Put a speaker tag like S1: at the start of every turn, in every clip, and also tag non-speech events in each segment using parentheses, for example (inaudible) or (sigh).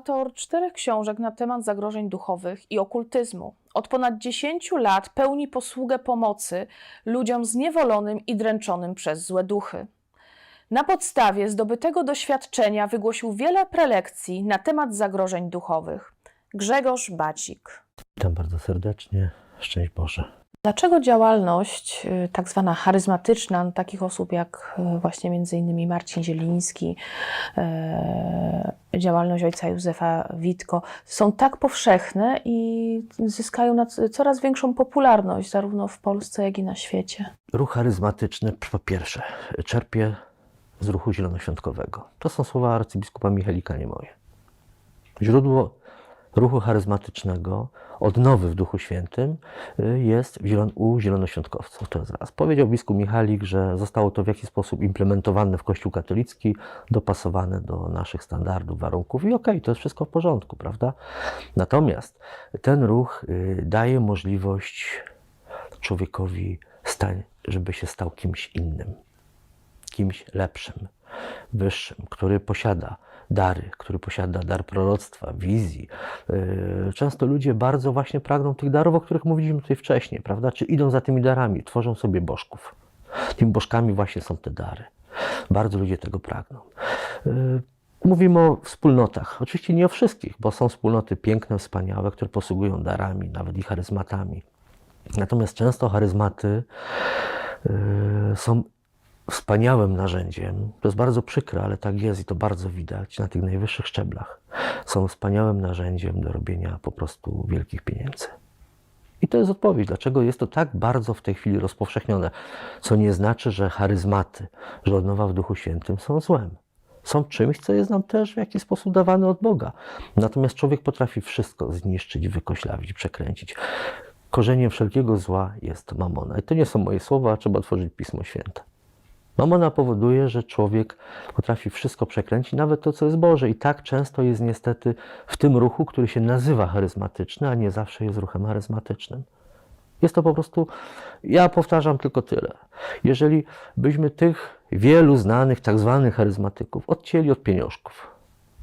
S1: Autor czterech książek na temat zagrożeń duchowych i okultyzmu. Od ponad 10 lat pełni posługę pomocy ludziom zniewolonym i dręczonym przez złe duchy. Na podstawie zdobytego doświadczenia wygłosił wiele prelekcji na temat zagrożeń duchowych. Grzegorz Bacik.
S2: Witam bardzo serdecznie. Szczęść Boże.
S1: Dlaczego działalność y, tak zwana charyzmatyczna takich osób jak y, właśnie między innymi Marcin Zieliński, y, działalność ojca Józefa Witko są tak powszechne i zyskają na coraz większą popularność zarówno w Polsce, jak i na świecie?
S2: Ruch charyzmatyczny, po pierwsze, czerpie z ruchu zielonoświątkowego. To są słowa arcybiskupa Michalika, nie moje. Źródło ruchu charyzmatycznego, odnowy w Duchu Świętym, y, jest u zielonoświątkowców. To jest raz. Powiedział biskup Michalik, że zostało to w jakiś sposób implementowane w Kościół katolicki, dopasowane do naszych standardów, warunków i okej, to jest wszystko w porządku, prawda? Natomiast ten ruch y, daje możliwość człowiekowi, stań, żeby się stał kimś innym, kimś lepszym, wyższym, który posiada dary, który posiada dar proroctwa, wizji. Yy, Często ludzie bardzo właśnie pragną tych darów, o których mówiliśmy tutaj wcześniej, prawda? Czy idą za tymi darami, tworzą sobie bożków. Tymi bożkami właśnie są te dary. Bardzo ludzie tego pragną. Yy, Mówimy o wspólnotach. Oczywiście nie o wszystkich, bo są wspólnoty piękne, wspaniałe, które posługują darami, nawet i charyzmatami. Natomiast często charyzmaty yy, są wspaniałym narzędziem. To jest bardzo przykre, ale tak jest i to bardzo widać na tych najwyższych szczeblach. Są wspaniałym narzędziem do robienia po prostu wielkich pieniędzy. I to jest odpowiedź, dlaczego jest to tak bardzo w tej chwili rozpowszechnione. Co nie znaczy, że charyzmaty, że odnowa w Duchu Świętym są złem. Są czymś, co jest nam też w jakiś sposób dawane od Boga. Natomiast człowiek potrafi wszystko zniszczyć, wykoślawić, przekręcić. Korzeniem wszelkiego zła jest mamona. I to nie są moje słowa, trzeba otworzyć Pismo Święte. Mamona powoduje, że człowiek potrafi wszystko przekręcić, nawet to, co jest Boże. I tak często jest niestety w tym ruchu, który się nazywa charyzmatyczny, a nie zawsze jest ruchem charyzmatycznym. Jest to po prostu, ja powtarzam tylko tyle. Jeżeli byśmy tych wielu znanych, tak zwanych charyzmatyków odcięli od pieniążków,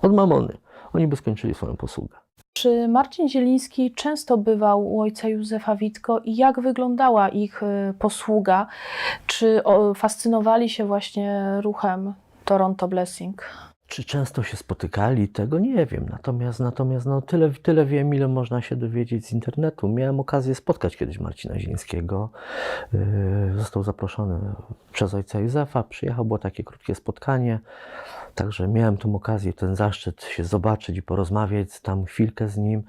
S2: od mamony, oni by skończyli swoją posługę.
S1: Czy Marcin Zieliński często bywał u ojca Józefa Witko i jak wyglądała ich y, posługa? Czy fascynowali się właśnie ruchem Toronto Blessing?
S2: Czy często się spotykali? Tego nie wiem. Natomiast, natomiast no, tyle, tyle wiem, ile można się dowiedzieć z internetu. Miałem okazję spotkać kiedyś Marcina Zielińskiego. Yy, Został zaproszony przez ojca Józefa. Przyjechał, było takie krótkie spotkanie. Także miałem tą okazję, ten zaszczyt się zobaczyć i porozmawiać tam chwilkę z nim.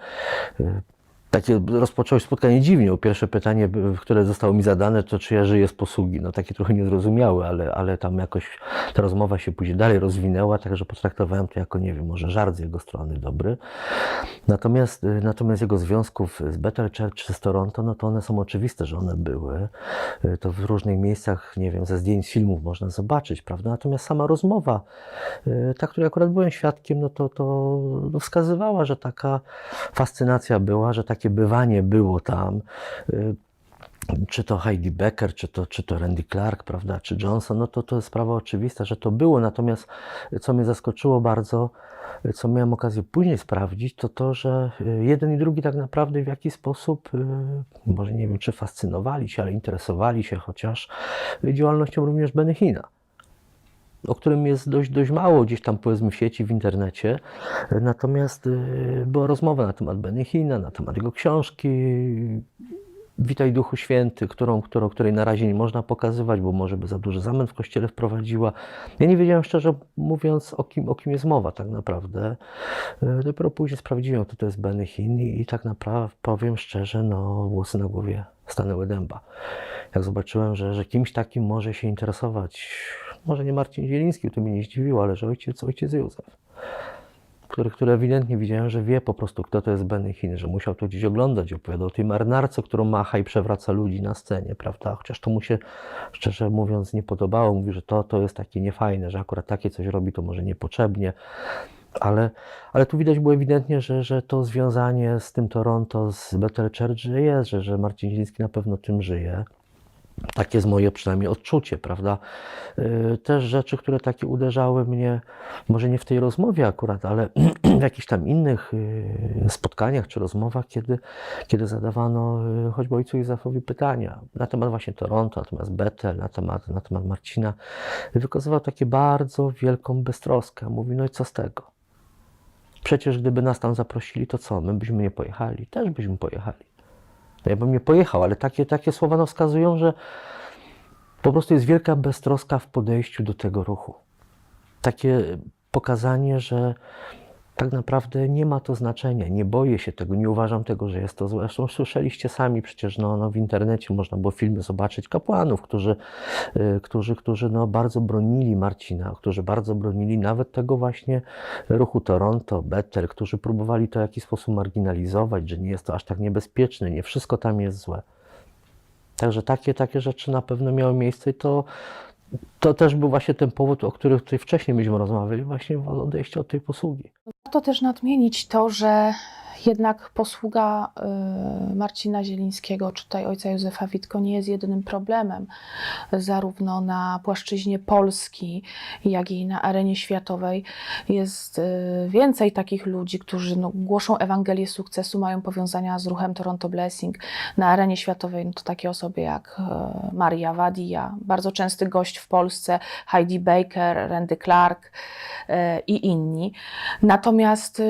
S2: Takie rozpoczęło się spotkanie dziwnie. Pierwsze pytanie, które zostało mi zadane, to czy ja żyję z posługi. No takie trochę niezrozumiałe, ale, ale tam jakoś ta rozmowa się później dalej rozwinęła, także potraktowałem to jako, nie wiem, może żart z jego strony dobry. Natomiast, y, natomiast jego związków z Bethel Church czy z Toronto, no to one są oczywiste, że one były. Y, To w różnych miejscach, nie wiem, ze zdjęć filmów można zobaczyć, prawda? Natomiast sama rozmowa, y, ta, której akurat byłem świadkiem, no to, to no wskazywała, że taka fascynacja była, że takie bywanie było tam. Y, Czy to Heidi Becker, czy to, czy to Randy Clark, prawda, czy Johnson, no to to jest sprawa oczywista, że to było. Natomiast y, co mnie zaskoczyło bardzo, y, co miałem okazję później sprawdzić, to to, że jeden i drugi tak naprawdę w jakiś sposób, może nie wiem, czy fascynowali się, ale interesowali się chociaż działalnością również Benechina o którym jest dość, dość mało gdzieś tam powiedzmy w sieci, w internecie. Natomiast y, była rozmowa na temat Benechina, na temat jego książki Witaj Duchu Święty, którą, którą, której na razie nie można pokazywać, bo może by za duży zamęt w kościele wprowadziła. Ja nie wiedziałem szczerze mówiąc, o kim, o kim jest mowa tak naprawdę. Y, Dopiero później sprawdziłem, kto to jest Benechin i, i tak naprawdę powiem szczerze, no włosy na głowie stanęły dęba. Jak zobaczyłem, że, że kimś takim może się interesować, może nie Marcin Zieliński, to mnie nie zdziwiło, ale że ojciec, ojciec Józef który, który ewidentnie widziałem, że wie po prostu, kto to jest Benechin, że musiał to gdzieś oglądać, opowiadał o tej marynarce, którą macha i przewraca ludzi na scenie, prawda? Chociaż to mu się, szczerze mówiąc, nie podobało. Mówi, że to, to jest takie niefajne, że akurat takie coś robi, to może niepotrzebnie. Ale, ale tu widać było ewidentnie, że, że to związanie z tym Toronto, z Bethel Church jest, że, że Marcin Zieliński na pewno tym żyje. Takie jest moje przynajmniej odczucie, prawda? Yy, Też rzeczy, które takie uderzały mnie, może nie w tej rozmowie akurat, ale (clears throat) w jakichś tam innych yy, spotkaniach czy rozmowach, kiedy, kiedy zadawano yy, choćby ojcu Józefowi pytania na temat właśnie Toronto, na temat Bethel, na temat, na temat Marcina, wykazywał takie bardzo wielką beztroskę. Mówi, no i co z tego? Przecież gdyby nas tam zaprosili, to co? My byśmy nie pojechali? Też byśmy pojechali. Ja bym nie pojechał, ale takie, takie słowa no wskazują, że po prostu jest wielka beztroska w podejściu do tego ruchu. Takie pokazanie, że tak naprawdę nie ma to znaczenia, nie boję się tego, nie uważam tego, że jest to złe. Zresztą słyszeliście sami przecież no, no w internecie można było filmy zobaczyć kapłanów, którzy, y, którzy, którzy no, bardzo bronili Marcina, którzy bardzo bronili nawet tego właśnie ruchu Toronto, Bethel, którzy próbowali to w jakiś sposób marginalizować, że nie jest to aż tak niebezpieczne, nie wszystko tam jest złe. Także takie, takie rzeczy na pewno miały miejsce i to, to też był właśnie ten powód, o którym tutaj wcześniej myśmy rozmawiali, właśnie odejście od tej posługi.
S1: Warto też nadmienić to, że jednak posługa y, Marcina Zielińskiego, czy tutaj ojca Józefa Witko, nie jest jedynym problemem, zarówno na płaszczyźnie Polski, jak i na arenie światowej. Jest y, więcej takich ludzi, którzy no, głoszą Ewangelię sukcesu, mają powiązania z ruchem Toronto Blessing. Na arenie światowej no, to takie osoby jak y, Maria Wadia, bardzo częsty gość w Polsce, Heidi Baker, Randy Clark i inni. Natomiast y,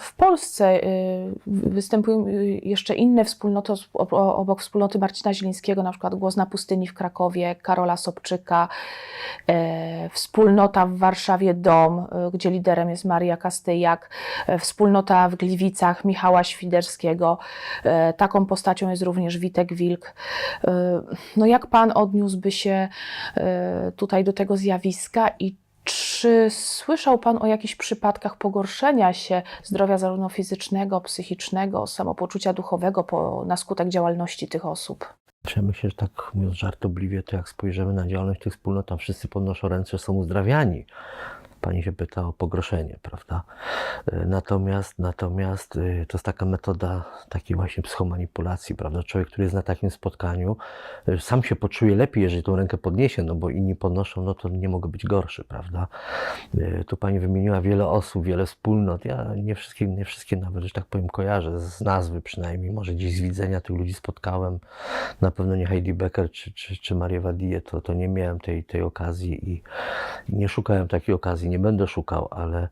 S1: w Polsce y, występują y, jeszcze inne wspólnoty obok wspólnoty Marcina Zielińskiego, na przykład Głos na pustyni w Krakowie, Karola Sobczyka, e, wspólnota w Warszawie Dom, gdzie liderem jest Maria Kastyjak, e, wspólnota w Gliwicach Michała Świderskiego. E, Taką postacią jest również Witek Wilk. No jak Pan odniósłby się tutaj do tego zjawiska i czy słyszał Pan o jakichś przypadkach pogorszenia się zdrowia zarówno fizycznego, psychicznego, samopoczucia duchowego po, na skutek działalności tych osób?
S2: Ja myślę, że tak mówiąc żartobliwie, to jak spojrzymy na działalność tych wspólnot, tam wszyscy podnoszą ręce, są uzdrawiani. Pani się pyta o pogorszenie, prawda? Y, Natomiast, natomiast y, to jest taka metoda takiej właśnie psychomanipulacji, prawda? Człowiek, który jest na takim spotkaniu, y, sam się poczuje lepiej, jeżeli tą rękę podniesie, no bo inni podnoszą, no to nie mogę być gorszy, prawda? Tu pani wymieniła wiele osób, wiele wspólnot. Ja nie wszystkie, nie wszystkie nawet, że tak powiem, kojarzę z nazwy przynajmniej. Może gdzieś z widzenia tych ludzi spotkałem. Na pewno nie Heidi Becker czy, czy, czy Marię Wadije, to, to nie miałem tej, tej okazji i nie szukałem takiej okazji, nie będę szukał, ale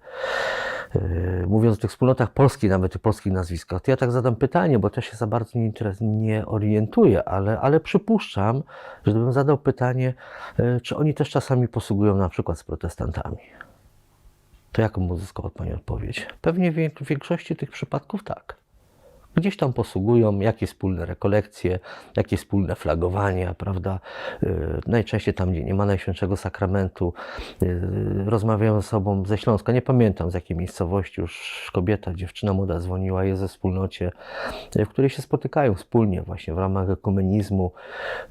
S2: yy, mówiąc o tych wspólnotach polskich, nawet tych polskich nazwiskach, to ja tak zadam pytanie, bo też się za bardzo nie, nie orientuję, ale, ale przypuszczam, że zadał pytanie, yy, czy oni też czasami posługują na przykład z protestantami. To jaką uzyskała Pani odpowiedź? Pewnie w większości tych przypadków tak. Gdzieś tam posługują, jakieś wspólne rekolekcje, jakieś wspólne flagowania, prawda? Yy, Najczęściej tam, gdzie nie ma Najświętszego Sakramentu, yy, rozmawiają ze sobą ze Śląska. Nie pamiętam z jakiej miejscowości już kobieta, dziewczyna młoda dzwoniła, jest ze wspólnocie, yy, w której się spotykają wspólnie właśnie w ramach ekumenizmu.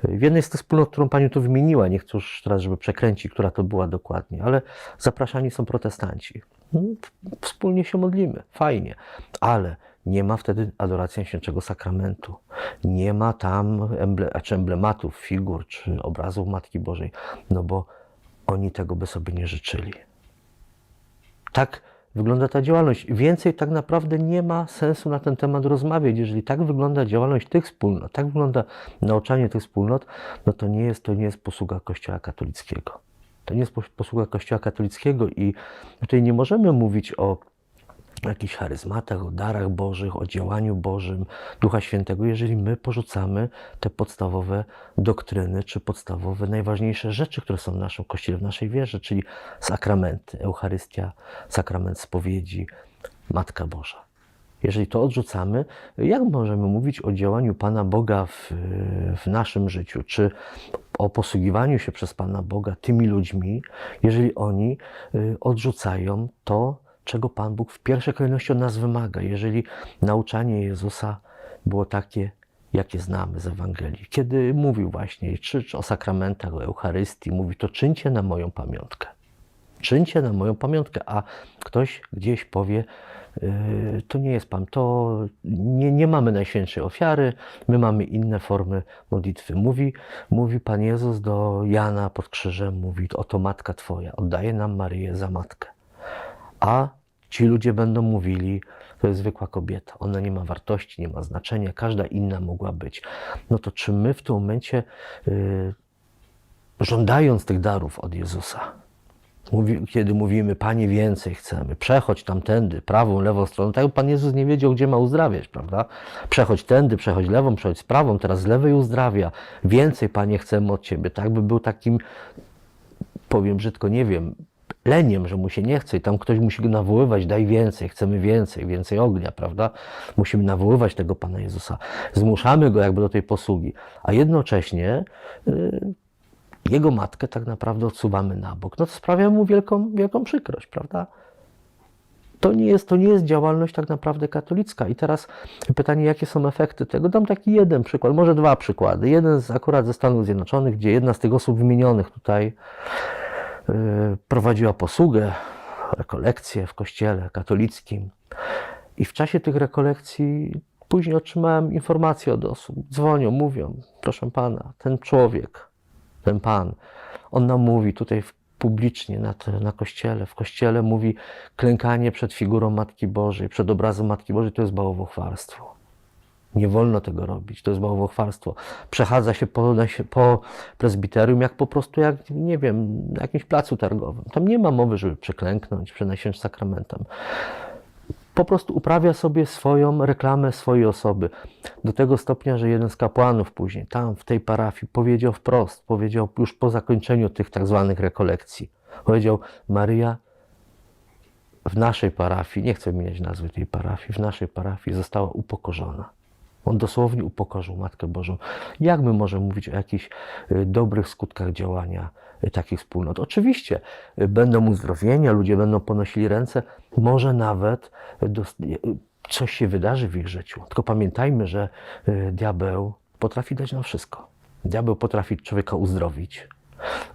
S2: W jednej z tych wspólnot, którą Pani tu wymieniła, nie chcę już teraz, żeby przekręcić, która to była dokładnie, ale zapraszani są protestanci. Mm, Wspólnie się modlimy, fajnie, ale nie ma wtedy adoracji Świętego Sakramentu. Nie ma tam emble, czy emblematów, figur, czy obrazów Matki Bożej, no bo oni tego by sobie nie życzyli. Tak wygląda ta działalność. Więcej tak naprawdę nie ma sensu na ten temat rozmawiać. Jeżeli tak wygląda działalność tych wspólnot, tak wygląda nauczanie tych wspólnot, no to nie jest, to nie jest posługa Kościoła katolickiego. To nie jest pos- posługa Kościoła katolickiego i tutaj nie możemy mówić o jakichś charyzmatach, o darach Bożych, o działaniu Bożym, Ducha Świętego, jeżeli my porzucamy te podstawowe doktryny, czy podstawowe, najważniejsze rzeczy, które są w naszym Kościele, w naszej wierze, czyli sakramenty, Eucharystia, sakrament spowiedzi, Matka Boża. Jeżeli to odrzucamy, jak możemy mówić o działaniu Pana Boga w, w naszym życiu, czy o posługiwaniu się przez Pana Boga tymi ludźmi, jeżeli oni y, odrzucają to, czego Pan Bóg w pierwszej kolejności od nas wymaga. Jeżeli nauczanie Jezusa było takie, jakie znamy z Ewangelii, kiedy mówił właśnie czy, czy o sakramentach, o Eucharystii, mówi to czyńcie na moją pamiątkę. Czyńcie na moją pamiątkę, a ktoś gdzieś powie, y, to nie jest Pan, to nie, nie mamy Najświętszej Ofiary, my mamy inne formy modlitwy. Mówi, mówi Pan Jezus do Jana pod krzyżem, mówi, oto Matka Twoja, oddaje nam Maryję za Matkę. A ci ludzie będą mówili, to jest zwykła kobieta, ona nie ma wartości, nie ma znaczenia, każda inna mogła być. No to czy my w tym momencie, y, żądając tych darów od Jezusa, mówi, kiedy mówimy, Panie, więcej chcemy, przechodź tamtędy, prawą, lewą stroną, tak Pan Jezus nie wiedział, gdzie ma uzdrawiać, prawda? Przechodź tędy, przechodź lewą, przechodź z prawą, teraz z lewej uzdrawia. Więcej, Panie, chcemy od Ciebie. Tak by był takim, powiem brzydko, nie wiem, leniem, że mu się nie chce i tam ktoś musi go nawoływać, daj więcej, chcemy więcej, więcej ognia, prawda? Musimy nawoływać tego Pana Jezusa. Zmuszamy go jakby do tej posługi, a jednocześnie y, jego matkę tak naprawdę odsuwamy na bok. No to sprawia mu wielką, wielką przykrość, prawda? To nie, jest, to nie jest działalność tak naprawdę katolicka. I teraz pytanie, jakie są efekty tego? Dam taki jeden przykład, może dwa przykłady. Jeden z, akurat ze Stanów Zjednoczonych, gdzie jedna z tych osób wymienionych tutaj prowadziła posługę, rekolekcje w kościele katolickim. I w czasie tych rekolekcji później otrzymałem informacje od osób. Dzwonią, mówią, proszę pana, ten człowiek, ten pan, on nam mówi tutaj publicznie na, na kościele, w kościele mówi klękanie przed figurą Matki Bożej, przed obrazem Matki Bożej to jest bałwochwalstwo. Nie wolno tego robić, to jest bałwochwalstwo. Przechadza się po, po prezbiterium jak po prostu, jak nie wiem, na jakimś placu targowym. Tam nie ma mowy, żeby przeklęknąć Najświętszym Sakramentem po prostu uprawia sobie swoją reklamę swojej osoby. Do tego stopnia, że jeden z kapłanów później, tam w tej parafii, powiedział wprost, powiedział już po zakończeniu tych tak zwanych rekolekcji, powiedział: Maryja w naszej parafii, nie chcę wymieniać nazwy tej parafii, w naszej parafii została upokorzona. On dosłownie upokorzył Matkę Bożą. Jak my możemy mówić o jakichś y, dobrych skutkach działania y, takich wspólnot? Oczywiście y, będą uzdrowienia, ludzie będą ponosili ręce, może nawet coś się wydarzy w ich życiu. Tylko pamiętajmy, że diabeł potrafi dać nam wszystko. Diabeł potrafi człowieka uzdrowić.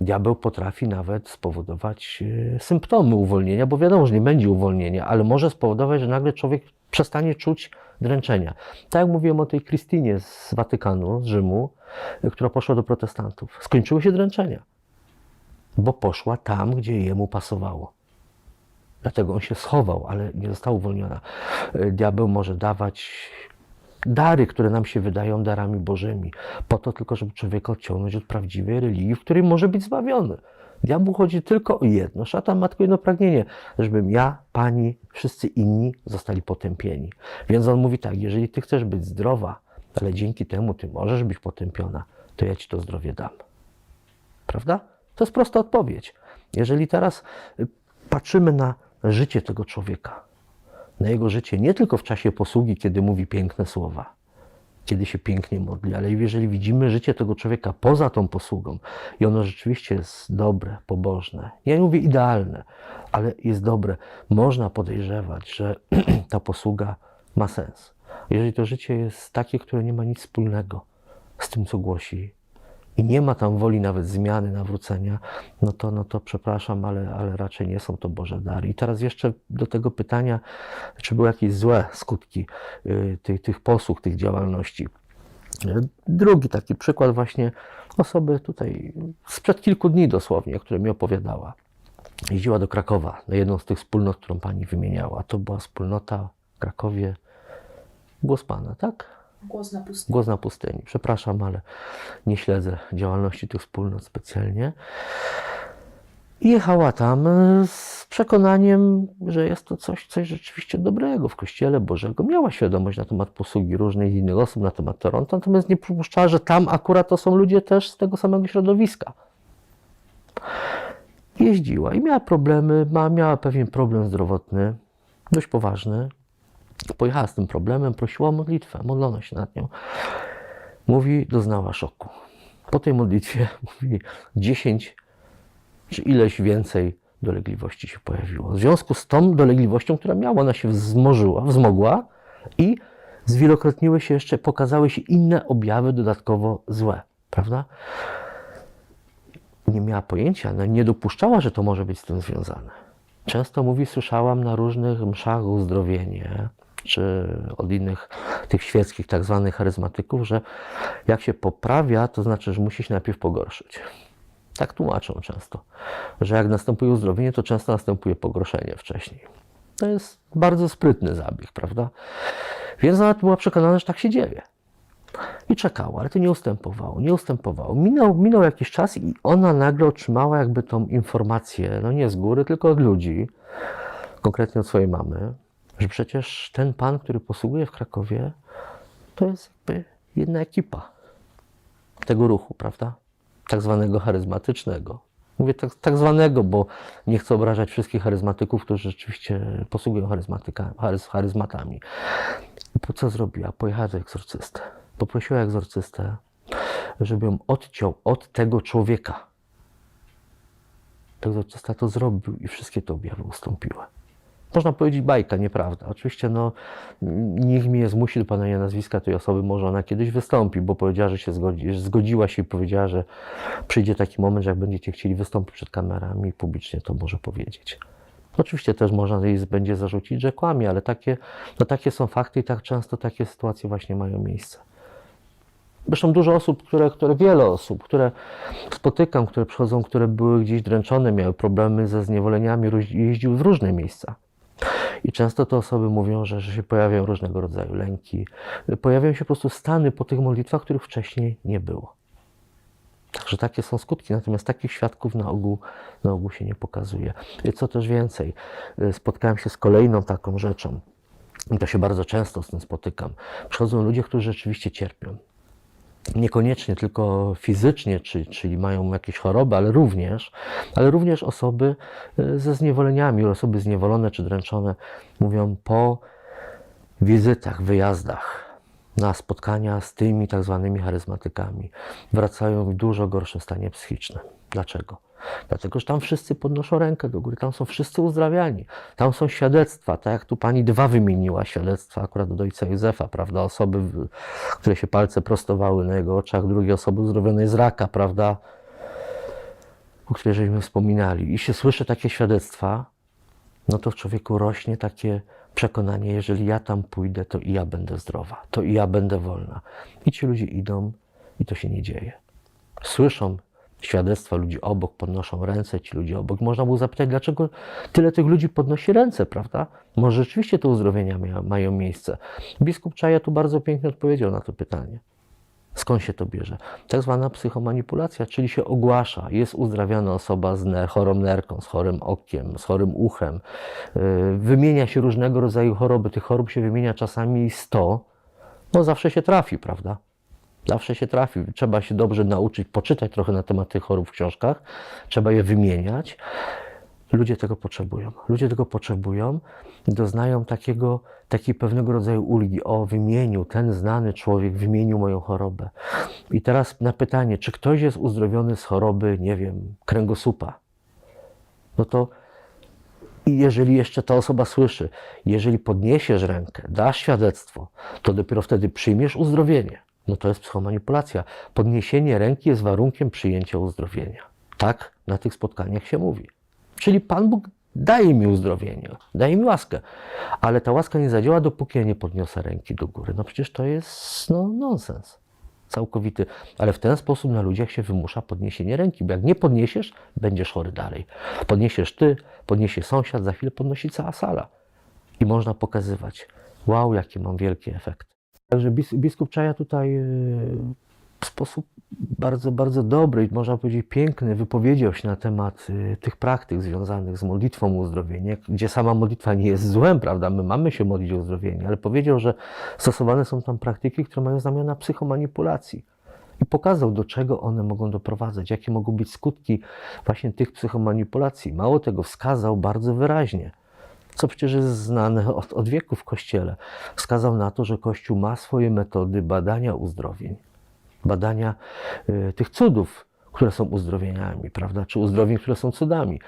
S2: Diabeł potrafi nawet spowodować symptomy uwolnienia, bo wiadomo, że nie będzie uwolnienia, ale może spowodować, że nagle człowiek przestanie czuć dręczenia. Tak jak mówiłem o tej Krystynie z Watykanu, z Rzymu, y, która poszła do protestantów. Skończyły się dręczenia, bo poszła tam, gdzie jemu pasowało. Dlatego on się schował, ale nie została uwolniona. Y, Diabeł może dawać dary, które nam się wydają darami bożymi, po to tylko, żeby człowieka odciągnąć od prawdziwej religii, w której może być zbawiony. Diabłu chodzi tylko o jedno, szatan ma tylko jedno pragnienie, żebym ja, pani, wszyscy inni zostali potępieni. Więc on mówi tak, jeżeli ty chcesz być zdrowa, ale dzięki temu ty możesz być potępiona, to ja ci to zdrowie dam. Prawda? To jest prosta odpowiedź. Jeżeli teraz y, patrzymy na życie tego człowieka, na jego życie nie tylko w czasie posługi, kiedy mówi piękne słowa, kiedy się pięknie modli, ale jeżeli widzimy życie tego człowieka poza tą posługą i ono rzeczywiście jest dobre, pobożne, ja nie mówię idealne, ale jest dobre, można podejrzewać, że (clears throat) ta posługa ma sens. Jeżeli to życie jest takie, które nie ma nic wspólnego z tym, co głosi i nie ma tam woli nawet zmiany, nawrócenia, no to, no to przepraszam, ale, ale raczej nie są to Boże dary. I teraz jeszcze do tego pytania, czy były jakieś złe skutki y, tych, tych posług, tych działalności. Drugi taki przykład właśnie osoby tutaj sprzed kilku dni dosłownie, która mi opowiadała. Jeździła do Krakowa na jedną z tych wspólnot, którą pani wymieniała. To była wspólnota w Krakowie Głos Pana, tak?
S1: Głos na pustyni.
S2: Głos na pustyni. Przepraszam, ale nie śledzę działalności tych wspólnot specjalnie. Jechała tam z przekonaniem, że jest to coś, coś rzeczywiście dobrego w Kościele Bożego. Miała świadomość na temat posługi różnych innych osób, na temat Toronto, natomiast nie przypuszczała, że tam akurat to są ludzie też z tego samego środowiska. Jeździła i miała problemy, ma, miała pewien problem zdrowotny, dość poważny. Pojechała z tym problemem, prosiła o modlitwę, modlono się nad nią. Mówi, doznała szoku. Po tej modlitwie, (laughs) mówi, 10 czy ileś więcej dolegliwości się pojawiło. W związku z tą dolegliwością, która miała, ona się wzmożyła, wzmogła i zwielokrotniły się jeszcze, pokazały się inne objawy dodatkowo złe, prawda? Nie miała pojęcia, no nie dopuszczała, że to może być z tym związane. Często mówi, słyszałam na różnych mszach uzdrowienie, czy od innych tych świeckich tak zwanych charyzmatyków, że jak się poprawia, to znaczy, że musi się najpierw pogorszyć. Tak tłumaczą często, że jak następuje uzdrowienie, to często następuje pogorszenie wcześniej. To jest bardzo sprytny zabieg, prawda? Więc ona była przekonana, że tak się dzieje. I czekała, ale to nie ustępowało, nie ustępowało. Minął, minął jakiś czas i ona nagle otrzymała jakby tą informację, no nie z góry, tylko od ludzi, konkretnie od swojej mamy, że przecież ten pan, który posługuje w Krakowie, to jest jakby jedna ekipa tego ruchu, prawda? Tak zwanego charyzmatycznego. Mówię tak, tak zwanego, bo nie chcę obrażać wszystkich charyzmatyków, którzy rzeczywiście posługują charyz, charyzmatami. I po co zrobiła? Pojechała do egzorcysty. Poprosiła egzorcystę, żeby ją odciął od tego człowieka. Egzorcysta to zrobił i wszystkie te objawy ustąpiły. Można powiedzieć bajka, nieprawda. Oczywiście no, nikt mnie zmusi do podania nazwiska tej osoby, może ona kiedyś wystąpi, bo powiedziała, że się zgodzi, że zgodziła się i powiedziała, że przyjdzie taki moment, że jak będziecie chcieli wystąpić przed kamerami publicznie, to może powiedzieć. Oczywiście też można jej będzie zarzucić, że kłamie, ale takie, no takie są fakty i tak często takie sytuacje właśnie mają miejsce. Zresztą dużo osób, które, które, wiele osób, które spotykam, które przychodzą, które były gdzieś dręczone, miały problemy ze zniewoleniami, jeździły w różne miejsca. I często te osoby mówią, że, że się pojawiają różnego rodzaju lęki, pojawiają się po prostu stany po tych modlitwach, których wcześniej nie było. Także takie są skutki, natomiast takich świadków na ogół, na ogół się nie pokazuje. Co też więcej, spotkałem się z kolejną taką rzeczą. I to się bardzo często z tym spotykam. Przychodzą ludzie, którzy rzeczywiście cierpią. Niekoniecznie tylko fizycznie, czy, czyli mają jakieś choroby, ale również, ale również osoby e, ze zniewoleniami, osoby zniewolone czy dręczone mówią po wizytach, wyjazdach na spotkania z tymi tak zwanymi charyzmatykami wracają w dużo gorszym stanie psychicznym. Dlaczego? Dlatego, że tam wszyscy podnoszą rękę do góry, tam są wszyscy uzdrawiani, tam są świadectwa, tak jak tu pani dwa wymieniła świadectwa akurat od ojca Józefa, prawda, osoby, które się palce prostowały na jego oczach, drugie osoby uzdrowionej z raka, prawda, o której żeśmy wspominali. I się słyszy takie świadectwa, no to w człowieku rośnie takie przekonanie, jeżeli ja tam pójdę, to i ja będę zdrowa, to i ja będę wolna. I ci ludzie idą i to się nie dzieje. Słyszą świadectwa ludzi obok, podnoszą ręce, ci ludzie obok. Można było zapytać, dlaczego tyle tych ludzi podnosi ręce, prawda? Może rzeczywiście te uzdrowienia mia- mają miejsce. Biskup Czaja tu bardzo pięknie odpowiedział na to pytanie. Skąd się to bierze? Tak zwana psychomanipulacja, czyli się ogłasza, jest uzdrawiana osoba z ner- chorą nerką, z chorym okiem, z chorym uchem. Yy, Wymienia się różnego rodzaju choroby. Tych chorób się wymienia czasami 100. No zawsze się trafi, prawda? Zawsze się trafi. Trzeba się dobrze nauczyć, poczytać trochę na temat tych chorób w książkach. Trzeba je wymieniać. Ludzie tego potrzebują. Ludzie tego potrzebują, doznają takiego, takiej pewnego rodzaju ulgi. O, wymienił ten znany człowiek, wymienił moją chorobę. I teraz na pytanie, czy ktoś jest uzdrowiony z choroby, nie wiem, kręgosłupa, no to i jeżeli jeszcze ta osoba słyszy, jeżeli podniesiesz rękę, dasz świadectwo, to dopiero wtedy przyjmiesz uzdrowienie. No to jest psychomanipulacja. Podniesienie ręki jest warunkiem przyjęcia uzdrowienia. Tak na tych spotkaniach się mówi. Czyli Pan Bóg daje mi uzdrowienie, daje mi łaskę, ale ta łaska nie zadziała, dopóki ja nie podniosę ręki do góry. No przecież to jest no, nonsens całkowity, ale w ten sposób na ludziach się wymusza podniesienie ręki, bo jak nie podniesiesz, będziesz chory dalej. Podniesiesz ty, podniesie sąsiad, za chwilę podnosi cała sala. I można pokazywać, wow, jaki mam wielki efekt. Także bis, biskup Czaja tutaj yy, w sposób bardzo, bardzo dobry i można powiedzieć piękny wypowiedział się na temat y, tych praktyk związanych z modlitwą o uzdrowienie, gdzie sama modlitwa nie jest złem, prawda? My mamy się modlić o uzdrowienie, ale powiedział, że stosowane są tam praktyki, które mają znamiona psychomanipulacji. I pokazał, do czego one mogą doprowadzać, jakie mogą być skutki właśnie tych psychomanipulacji. Mało tego, wskazał bardzo wyraźnie, co przecież jest znane od, od w Kościele. Wskazał na to, że Kościół ma swoje metody badania uzdrowień badania y, tych cudów, które są uzdrowieniami, prawda? Czy uzdrowień, które są cudami.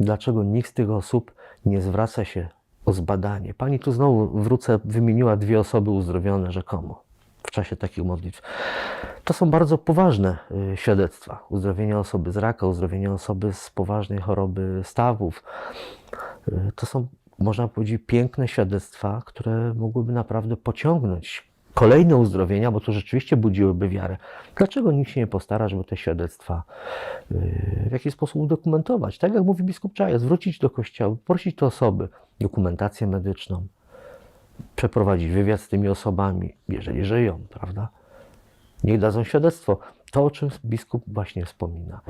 S2: Dlaczego nikt z tych osób nie zwraca się o zbadanie? Pani tu znowu wrócę, wymieniła dwie osoby uzdrowione rzekomo w czasie takich modlitw. To są bardzo poważne y, świadectwa. Uzdrowienia osoby z raka, uzdrowienia osoby z poważnej choroby stawów. y, to są, można powiedzieć, piękne świadectwa, które mogłyby naprawdę pociągnąć kolejne uzdrowienia, bo to rzeczywiście budziłyby wiarę. Dlaczego nikt się nie postara, żeby te świadectwa y, w jakiś sposób udokumentować? Tak jak mówi biskup Czaja, zwrócić do kościoła, prosić te osoby, dokumentację medyczną, przeprowadzić wywiad z tymi osobami, jeżeli żyją, prawda? Niech dadzą świadectwo. To, o czym biskup właśnie wspomina.